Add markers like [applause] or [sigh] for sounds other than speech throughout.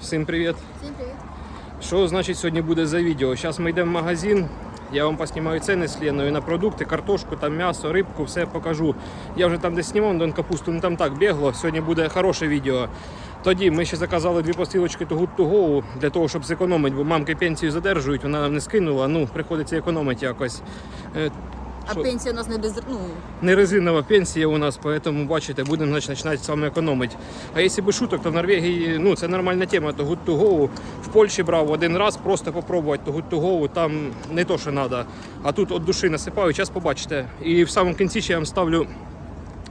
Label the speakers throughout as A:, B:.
A: Всім привіт!
B: Всім привіт.
A: Що значить сьогодні буде за відео? Зараз ми йдемо в магазин. Я вам поснімаю ціни з Леною на продукти, картошку, там м'ясо, рибку, все покажу. Я вже там десь знімав дон капусту, ну там так бігло. Сьогодні буде хороше відео. Тоді ми ще заказали дві посилочки to Good to Go для того, щоб зекономити, бо мамки пенсію задержують, вона нам не скинула. Ну, приходиться економити якось.
B: А
A: Що?
B: пенсія у нас не без ну,
A: Не резинова пенсія у нас, поэтому бачите, будемо значить, починати вами економити. А якщо без шуток, то в Норвегії ну, це нормальна тема, то good to go. В Польщі брав один раз, просто попробувати то good to go, там не то, що треба. А тут від душі насипаю, зараз побачите. І в самому кінці ще я вам ставлю.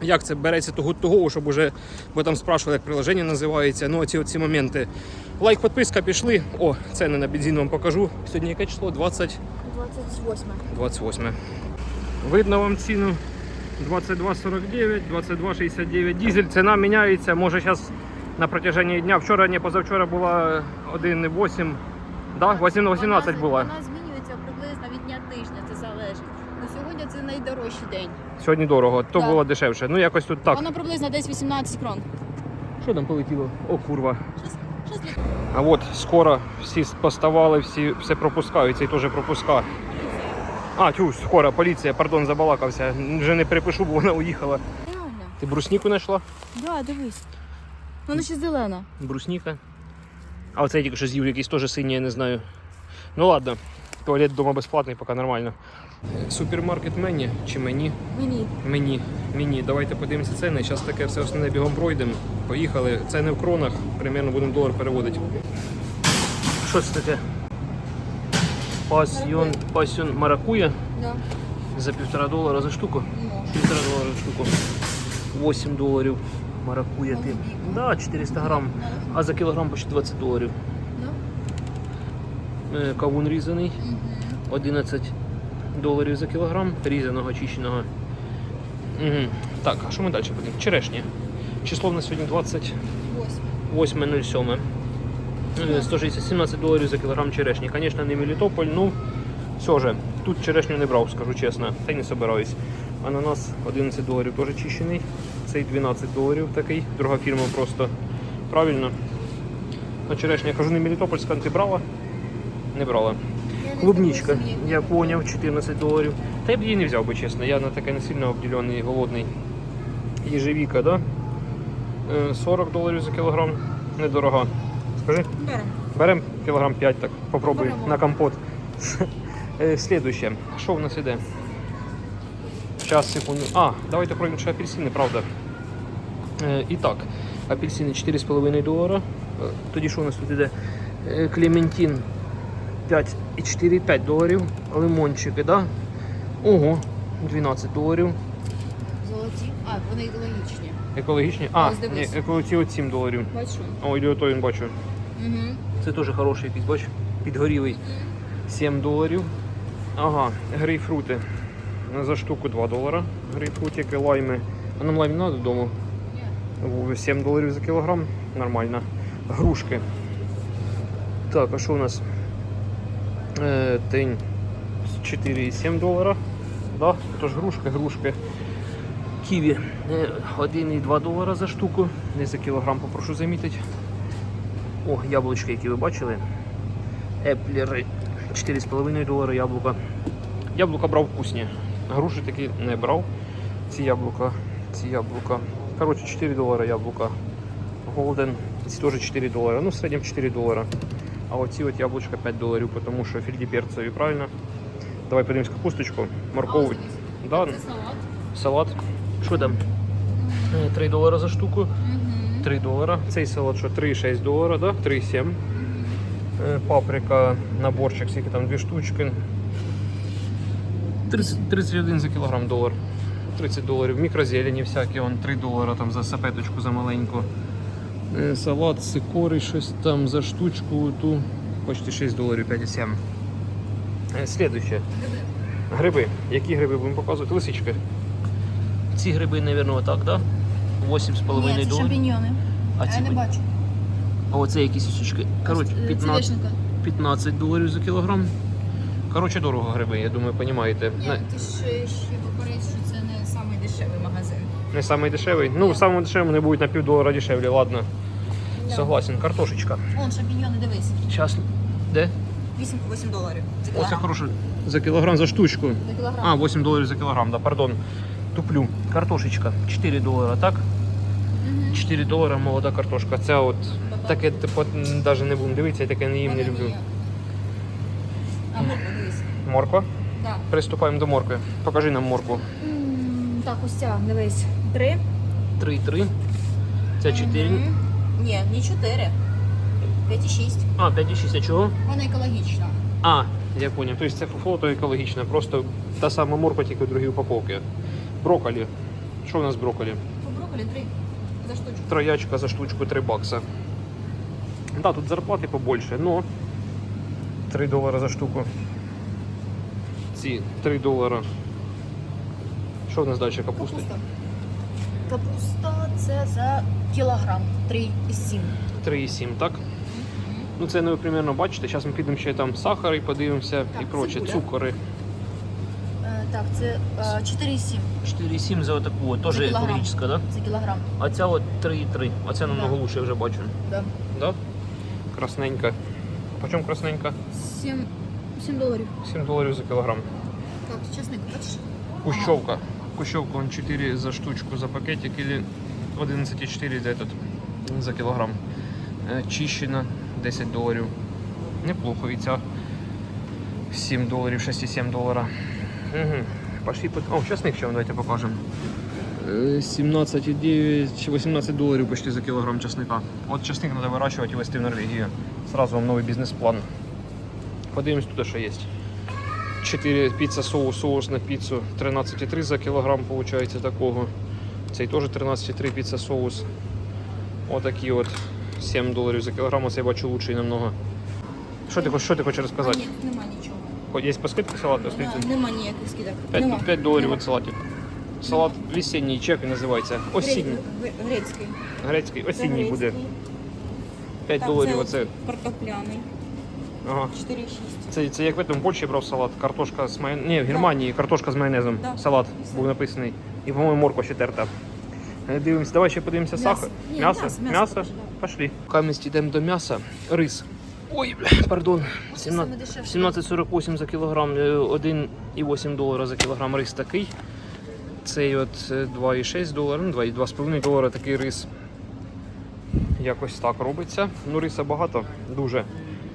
A: Як це береться то good to go, щоб уже, бо там спрашували, як приложення називається. Ну, оці, оці моменти. Лайк, підписка, пішли. О, ціни на бензин вам покажу. Сьогодні яке число? 20.
B: 28.
A: 28. Видно вам ціну 22,49, 22,69 дизель. Ціна міняється. Може зараз на протяженні дня. Вчора, не позавчора була 1,8. Да? 18 була.
B: Вона змінюється приблизно від дня тижня, це залежить. Ну, сьогодні це найдорожчий день.
A: Сьогодні дорого, то
B: Да.
A: було дешевше. Ну якось тут так.
B: Вона приблизно десь 18 крон.
A: Що там полетіло? О, курва.
B: Щас від-
A: А от скоро всі поставали, всі все пропускають, цей теж пропуска. А, тю, скоро, поліція, пардон, забалакався. Вже не перепишу, бо вона уїхала.
B: Реально.
A: Ти брусніку знайшла?
B: Да, дивись. Вона ще зелена.
A: Брусніка. А оцей тільки що з'їв якийсь теж синій, я не знаю. Ну ладно, туалет вдома безплатний, поки нормально. Супермаркет мені чи мені?
B: Мені.
A: Мені. Мені. Давайте подивимося ціни. Зараз таке все основне бігом пройдемо. Поїхали. Ціни в кронах, примерно будемо долар переводити. Що це таке? Пасьйон, пасьйон маракуя
B: Да.
A: за півтора долара за штуку.
B: Ну.
A: Півтора долара за штуку. 8 доларів маракуя. Ти. Да, 400 грам. А за кілограм почти 20 доларів.
B: Ну.
A: Е, Кавун різаний.
B: Угу.
A: 11 доларів за кілограм, різаного, очищеного. Угу. Так, а що ми далі будемо? Черешня. Число в нас сьогодні
B: 8.
A: 28.07. Е, 160 17 доларів за кілограм черешні. Звісно, не Мелітополь, ну все же. Тут черешню не брав, скажу чесно, та й не собираюсь. Ананас 11 доларів теж чищений. Цей 12 доларів такий, друга фірма просто. Правильно. А черешня, я кажу, не Мелітопольська, ти брала? Не брала. Клубничка, я поняв, 14 доларів. Та я б її не взяв би, чесно. Я на таке не сильно обділений, голодний. Єжевіка, да? Е, 40 доларів за кілограм. Недорога. Скажи,
B: беремо
A: кілограм 5, так попробуй
B: Беремо.
A: на компот. [laughs] Е, Слідуще. Що в нас іде? Зараз, секунду. А, давайте пройдемо ще апельсини, правда. Е, і так, апельсини 4,5 долара. Е, Тоді що у нас тут іде? Е, Клементин 5,4, 5 доларів. Лимончики, да? Ого, 12 доларів.
B: Золоті. А, вони екологічні.
A: Екологічні? А, ні, екологічні от 7 доларів.
B: Бачу.
A: О, і ото він бачу.
B: Угу.
A: Це теж хороший якийсь, бач, підгорілий. 7 доларів. Ага, грейпфрути. За штуку 2 долара. Грейпфрутики, лайми. А нам лайм не треба додому. О, 7 доларів за кілограм. Нормально. Грушки. Так, а що у нас? Е, тень 4,7 долара. Да, тож грушки, грушки. Ківі е, 1,2 долара за штуку. Не за кілограм попрошу замітити. О, яблучки, які ви бачили. Еплери 4,5 долара яблука. Яблука брав вкусні. Груші такі не брав. Ці яблука, ці яблука. Коротше, 4 долара яблука. Голден, ці теж 4 долара. Ну, в середньому 4 долара. А оці от яблучка 5 доларів, тому що фільді перцеві, правильно? Давай подивимось капусточку, моркову. Да,
B: салат.
A: салат. Що там? 3 долара за штуку.
B: Угу.
A: 3 долара. Цей салат що 3,6 долара, да? 3,7. Е, Паприка, наборчик, скільки там дві штучки. 30, 31 за кілограм долар. 30 доларів. Мікрозелені всякі, он 3 долара там за сапеточку за маленьку. Е, Салат, сикори, щось там за штучку ту. Почти 6 доларів 5,7. Е, Слідуще. Гриби. Які гриби будемо показувати? Лисички. Ці гриби, мабуть, так, да? 8,5
B: Ні, це
A: доларів.
B: шампіньйони.
A: А
B: я
A: ці
B: не бачу.
A: А оце якісь сучки. Коротше,
B: Це
A: 15,
B: вишенка.
A: 15 доларів за кілограм. Коротше, дорого гриби, я думаю, розумієте.
B: Ні,
A: Не,
B: ти ж ще попередь, що це не самий дешевий магазин.
A: не самий дешевий. Ну, в самому дешевому не будуть на пів долара дешевле, ладно.
B: Да.
A: Согласен, картошечка.
B: Вон шампіньйони, дивись.
A: Зараз. Де?
B: 8 по 8 доларів. Це
A: Оце
B: кілограм.
A: хороше. За кілограм за штучку.
B: За кілограм.
A: А, 8 доларів за кілограм, да, пардон. Туплю. Картошечка. 4 долара, так?
B: Мгм.
A: 4 долара молода картошка. Це от таке, типу, навіть не будемо дивитися, я таке не їм не люблю.
B: А морква, дивись.
A: Морква.
B: Да.
A: Приступаємо до моркви. Покажи нам моркву.
B: Так, ось ця, дивись. Три.
A: 3,3. Це 4.
B: Ні, не 4. 5,6.
A: А, 5,6. А чого?
B: Вона екологічна.
A: А, я понял. Тобто це фуфло, то екологічне. Просто та сама морква, тільки в другій упаковці. Брокколі. Що у нас брокколі?
B: По брокколі 3 за штучку.
A: Троячка за штучку 3 бакса. Да, тут зарплати побольше, но 3 долара за штуку. Ці 3 долара. Що в нас далі? Капуста?
B: Капуста. Капуста це за кілограм. 3,7.
A: 3,7, так? Ну це не ви примерно бачите. Зараз ми підемо ще там сахар і подивимося і
B: Так,
A: проче. Цукори.
B: Це е, 4,7
A: 4,7 за отаку, теж екологічна, да?
B: за кілограм.
A: А ця от 3,3. А ця намного
B: Да.
A: лучше я вже бачу.
B: Да.
A: Да? Красненька. По чому красненька?
B: 7, 7 доларів.
A: 7 доларів за кілограм.
B: Так, чесник, бачиш?
A: Кущовка. Кущовка он 4 за штучку за пакетик или 11,4 за этот за кілограм. Е, Чищена 10 доларів. Неплохо і ця 7 доларів, 6,7 долара. Угу. Пошли под... О, часник ще давайте покажемо. Е, 17,9 чи 18 доларів почти за кілограм часника. От часник треба вирощувати і везти в Норвегію. Сразу вам новий бізнес-план. Подивимось тут, що є. 4 піца соус, соус на піцу 13,3 за кілограм виходить такого. Цей теж 13,3 піца соус. Отакі от 7 доларів за кілограм, оце я бачу лучший намного. Що ти, що ти хочеш розказати?
B: Ні, нема нічого.
A: Хоч Є по скидці салат
B: нема ніяких скидок.
A: 5,
B: Нема.
A: 5 доларів від салатів. Салат весенній чек він називається. Осінній.
B: Гре- гре- Грецький.
A: Грецький,
B: Це
A: осінній буде. 5
B: Так,
A: доларів
B: це
A: оце.
B: Картопляний.
A: Ага.
B: 4,6.
A: Це, це як в этом Польщі брав салат, картошка з майонезом. Ні, в Германії картошка з майонезом.
B: Да.
A: Салат був написаний. І, по-моєму, морква ще терта. Е, Дивимось, давай ще подивимося
B: М'ясо.
A: сахар.
B: Ні,
A: м'ясо?
B: м'ясо, м'ясо
A: М'ясо?
B: покажи,
A: Пошли. Камість йдемо до м'яса. Рис. Ой, пардон.
B: Це
A: 17
B: саме дешевше.
A: 17,48 за кілограм, е, 1,8 долара за кілограм рис такий. Цей от е, 2,6 долара, ну 2,2,5 долара такий рис. Якось так робиться. Ну, риса багато, дуже.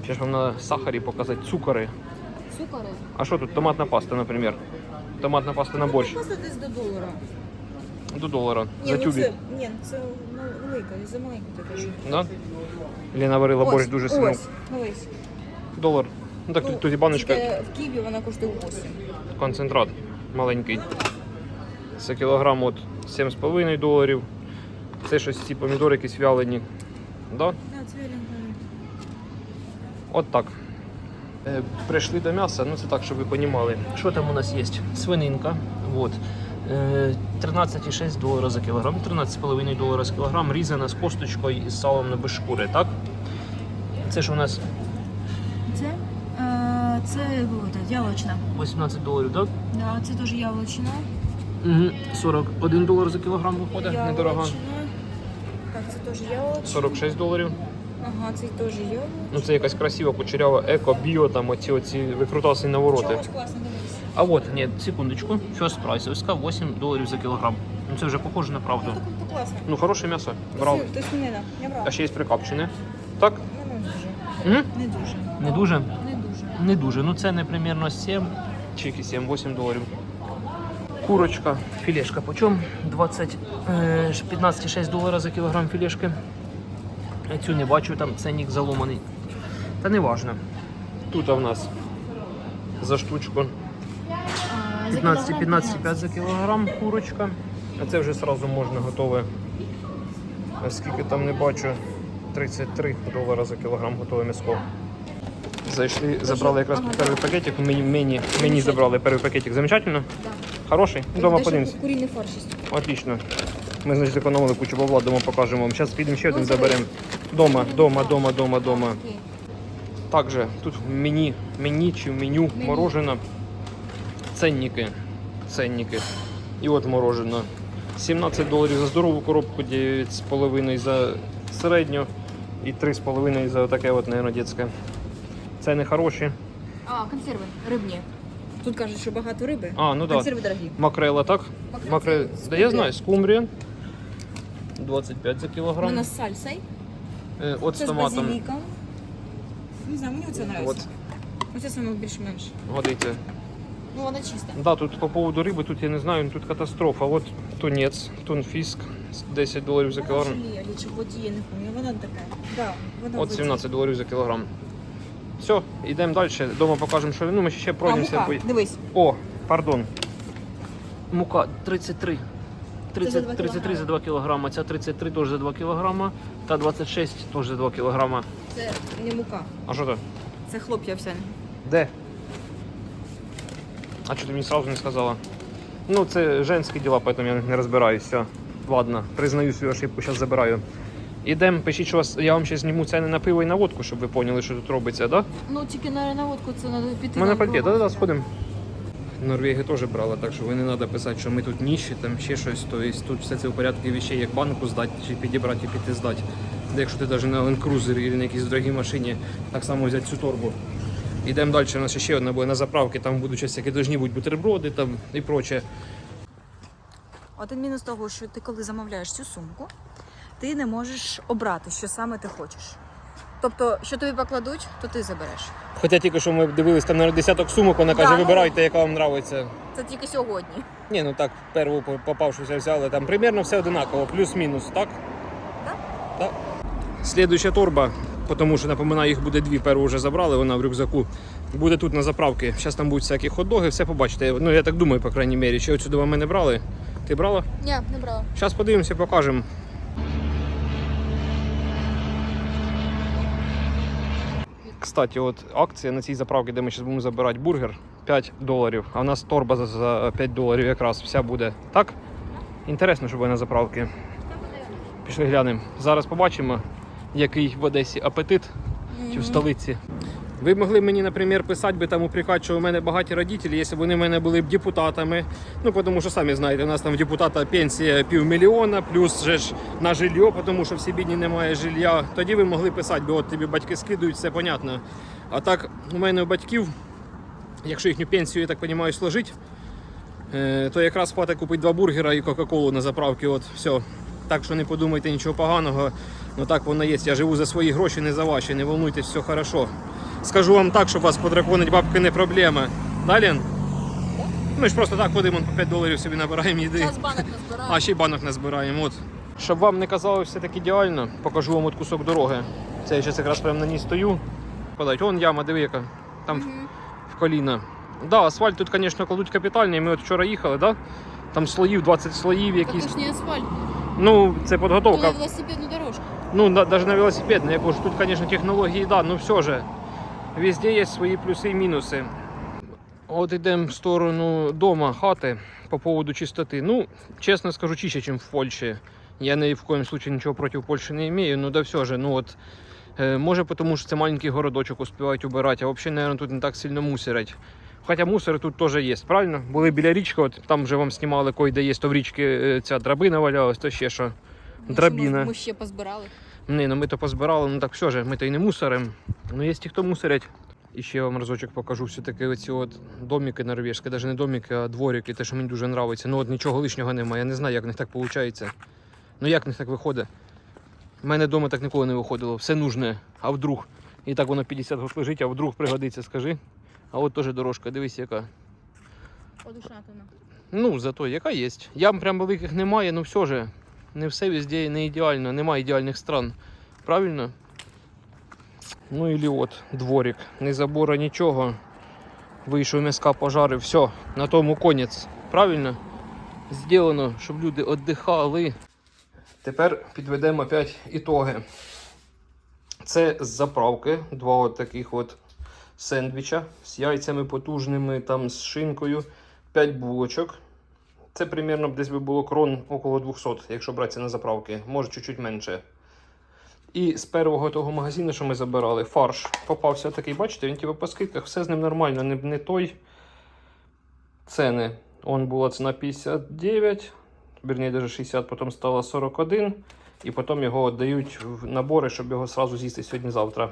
A: Ще ж вам на сахарі показати цукори.
B: Цукори.
A: А що тут? Томатна паста, наприклад. Томатна паста на борщ.
B: Просто десь до долара.
A: До долара.
B: Ні,
A: за
B: ну
A: тюбі.
B: це, ні, це ну, велика, за маленьку ти.
A: Да? Ліна варила борщ дуже сильно.
B: Ось, дивись.
A: Долар. Ну так
B: Ну,
A: тут, і баночка.
B: тільки В Києві вона коштує 8.
A: концентрат маленький. Це кілограм от 7,5 доларів. Це щось ці помідори якісь вялені. Да?
B: Да, це вяленька.
A: От так. Е, Прийшли до м'яса, ну це так, щоб ви розуміли. Що там у нас є? Свининка. Вот. Е, 13,6 долара за кілограм, 13,5 долара за кілограм, різана з косточкою і з салом на без шкури, так? Це ж у нас
B: Це, е, це яловичина.
A: 18 доларів, так?
B: Да, це теж.
A: Угу. 41 долар за кілограм виходить.
B: Яловичина. Так, це теж яловичина.
A: 46 доларів.
B: Ага, це теж яловичина.
A: Ну це якась красива, кучерява, еко, біо, там оці оці викрутаси навороти.
B: Чогось класно.
A: А от, ні, секундочку, First Price, ОСК 8 доларів за кілограм. Ну це вже похоже на правду.
B: Ну, класно.
A: Ну хороше м'ясо, брав.
B: Це свинина, я брала.
A: А ще є прикапчене. Так?
B: Ну, не дуже.
A: М?
B: Не дуже.
A: Не дуже?
B: Не дуже.
A: Не дуже. Ну це не примерно 7 чи які 7-8 доларів. Курочка, філешка по чому? 20, е, 15,6 доларів за кілограм філешки. Я цю не бачу, там ценник заломаний. Та не важно. Тут в нас за штучку
B: А, за
A: 15
B: кілограм
A: 15,5 за кілограм курочка. А це вже сразу можна готове. А Скільки там не бачу. 33 долара за кілограм готове м'ясо. Зайшли, забрали якраз
B: Ага,
A: перший пакетик. Мені, мені, мені забрали перший пакетик. Замечательно?
B: Да.
A: Хороший? Дома подивимось.
B: Курінний фарш.
A: Отлично. Ми, значить, економили кучу бабла, дома покажемо вам. Зараз підемо ще один
B: Ну,
A: заберемо. Дома, дома, дома, дома, дома. Також тут в мені, мені чи в меню
B: Мені.
A: морожено. Ценники. Ценники. І от морожено. 17 доларів за здорову коробку, 9,5 за середню. І 3,5 за таке от, дитське. Це не хороші.
B: А, консерви, рибні. Тут кажуть, що багато риби.
A: А, ну так. Да.
B: Консерви дорогі.
A: Макрела, так?
B: Макрел
A: Макрел. Да я знаю, скумбрія. 25 за
B: У
A: кілограм.
B: мене з сальсой.
A: Е, От з
B: Це з
A: томатом.
B: базиліком. Не знаю, мені це
A: От,
B: подобається. Оце саме більш-менш.
A: годиться.
B: Ну, вона чиста.
A: Да, тут по поводу риби, тут я не знаю, тут катастрофа. От тунець, тунфіск, 10 доларів за кілограм.
B: Вона желе, чи в воді, я не пам'ятаю. Вона така. Да, вона в
A: От
B: воді.
A: 17 доларів за кілограм. Все, йдемо далі. Дома покажемо, що ну, ми ще
B: А,
A: пройдемося.
B: мука, дивись.
A: О, пардон. Мука 33. 30,
B: за два
A: 33 за 2 кілограма. Ця 33 теж за 2 кілограма. Та 26 теж за 2 кілограма.
B: Це не мука.
A: А що це?
B: Це хлоп'я овсяне.
A: Де? А що ти мені сразу не сказала? Ну, це женські діла, поэтому я не розбираюся. Ладно, признаю свою ошибку, зараз забираю. Ідемо, пишіть, що вас, я вам ще зніму ціни на пиво і на водку, щоб ви поняли, що тут робиться, да?
B: Ну, тільки на наводку це треба піти.
A: Мене
B: на
A: пальте, да, да, сходимо. Норвегія теж брала, так що ви не треба писати, що ми тут ніщі, там ще щось. Тобто тут все це в порядку вещей, як банку здати, чи підібрати і піти здати. Якщо ти навіть на Cruiser або на якійсь дорогій машині, так само взяти цю торбу. Йдемо далі, у нас ще одна буде на заправці, там будуть щось, які повинні бути бутерброди там і проче.
B: Один мінус того, що ти коли замовляєш цю сумку, ти не можеш обрати, що саме ти хочеш. Тобто, що тобі покладуть, то ти забереш.
A: Хоча тільки що ми дивились там на десяток сумок, вона
B: Да,
A: каже,
B: ну.
A: вибирайте, яка вам подобається.
B: Це тільки сьогодні.
A: Ні, ну так, перву по- попавшуся взяли. Там примерно все одинаково, плюс-мінус, так?
B: Так.
A: Так. Слідуюча торба, тому що напоминаю, їх буде дві. Перву вже забрали, вона в рюкзаку. Буде тут на заправці. Зараз там будуть всякі хот-доги, все побачите. Ну я так думаю, по крайній мірі. Чи отсюди ми не брали? Ти брала?
B: Ні, не брала.
A: Зараз подивимося, покажемо. Кстати, от акція на цій заправці, де ми зараз будемо забирати бургер, 5 доларів. А в нас торба за- за 5 доларів якраз вся буде. Так? Інтересно, що буде на заправці. Пішли глянемо. Зараз побачимо, який в Одесі апетит чи в столиці. Ви могли мені, наприклад, писати би там упрекати, що у мене багаті родителі, якщо б вони в мене були б депутатами. Ну, тому що самі знаєте, у нас там в депутата пенсія півмільйона, плюс же ж на жилье, тому що в Сібідні немає жилья. Тоді ви могли писати, бо от тобі батьки скидують, все понятно. А так, у мене у батьків, якщо їхню пенсію, я так розумію, сложить, е, то якраз хватить купити два бургера і Кока-Колу на заправці. От все. Так що не подумайте нічого поганого. Ну так воно є. Я живу за свої гроші, не за ваші. Не волнуйтесь, все хорошо. Скажу вам так, щоб вас подраконить бабки не проблема. Далі? Ми ж просто так ходимо по 5 доларів собі набираємо їди.
B: Час банок назбираю.
A: А ще й банок назбираємо. От. Щоб вам не казалось все так ідеально, покажу вам от кусок дороги. Це я зараз якраз прямо на ній стою. Подать, вон яма, диви яка. Там в-
B: Мгм.
A: в коліна. Да, асфальт тут, звісно, кладуть капітальний. Ми от вчора їхали, да? там слоїв, 20 слоїв якісь.
B: це ж не асфальт,
A: Ну, це підготовка.
B: велосипедну дорожку.
A: Ну, на, даже на велосипед, я кажу, тут, конечно, технологии, да, но все же. Везде есть свои плюсы и минусы. От йдемо в сторону дома, хати по поводу чистоти. Ну, чесно скажу, чище, ніж в Польщі. Я ни в коем случае ничего против Польши не имею, ну да все же, ну от. Е, може, тому що це маленький городочок успівають убирати, а взагалі, наверное, тут не так сильно мусорять. Хоча мусор тут теж є, правильно? Були біля річки, от там вже вам знімали, кой де є, то в річці е, ця драбина валялась, то ще що. Драбіна.
B: Ми, ще позбирали.
A: Ні, ну ми то позбирали, ну так все ж, ми то й не мусорим. Ну є ті, хто мусорять. І ще я вам разочок покажу все-таки оці от домики норвежські, навіть не домики, а дворики, те, що мені дуже подобається. Ну от нічого лишнього немає. Я не знаю, як в них так виходить. Ну як в них так виходить? У мене вдома так ніколи не виходило. Все нужне, а вдруг. І так воно 50 год лежить, а вдруг пригодиться, скажи. А от теж дорожка, дивись, яка.
B: Подушатина.
A: Ну, зато яка є. Ям прям великих немає, ну все же. Не все везде не ідеально, немає ідеальних стран. Правильно? Ну і от дворик. Ні забора, нічого. Вийшов м'яска, пожарив, все, на тому конець. Правильно? Зроблено, щоб люди віддихали. Тепер підведемо опять ітоги. Це з заправки. Два от таких от сендвіча з яйцями потужними, там з шинкою. 5 булочок. Це примерно десь би було крон около 200, якщо братися на заправки, може чуть-чуть менше. І з першого того магазину, що ми забирали, фарш попався такий, бачите, він типу по скидках, все з ним нормально, не, не той ціни. Он була ціна 59, верніше даже 60, потім стало 41. і потім його дають в набори, щоб його сразу з'їсти сьогодні-завтра.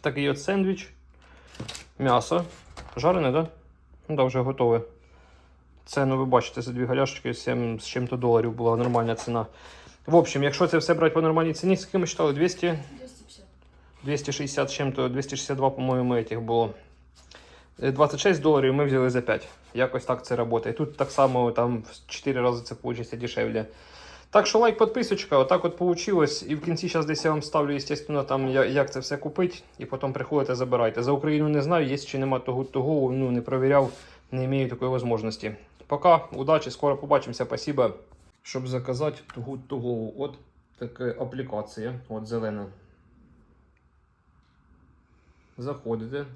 A: Такий от сендвіч, м'ясо. Жарене, так? Да? Ну, да, вже готове. Це, ну ви бачите, за дві галяшки 7 з чим-то доларів була нормальна ціна. В общем, якщо це все брати по нормальній ціні, скільки ми читали? 200?
B: 250.
A: 260 з чим-то, 262, по-моєму, этих було. Е, 26 доларів ми взяли за 5. Якось так це працює. Тут так само там в 4 рази це вийде дешевле. Так що лайк, підписочка, отак от получилось. І в кінці зараз десь я вам ставлю, естественно, там як це все купити, і потім приходите, забирайте. За Україну не знаю, є чи нема того, того, ну не провіряв, не маю такої можливості. Пока, удачі, скоро побачимося, спасибо. Щоб заказати тугу того, от така аплікація, от зелена. Заходите.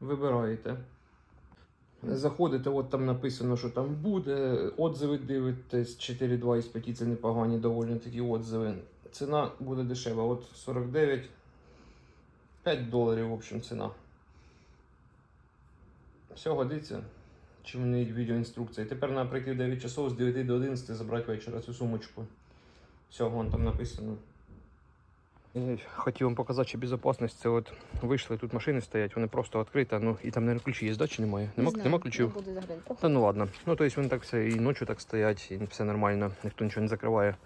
A: Вибираєте. Заходите, от там написано, що там буде. Отзиви дивитесь, 4,2 із 5 це непогані, доволі такі отзиви. Ціна буде дешева, от 49. 5 доларів, в общем, ціна. Все годиться. Чи в неї відеоінструкція. Тепер на прийти 9 часов з 9 до 11 забрати вечора цю сумочку. Все, вон там написано. Я хотів вам показати, що безпечність. Це от вийшли, тут машини стоять, вони просто відкриті, ну і там, мабуть, ключі є, да, чи немає? Нема, нема ключів?
B: Буде.
A: Та ну ладно. Ну, то есть вони так все і ночі так стоять, і все нормально, ніхто нічого не закриває.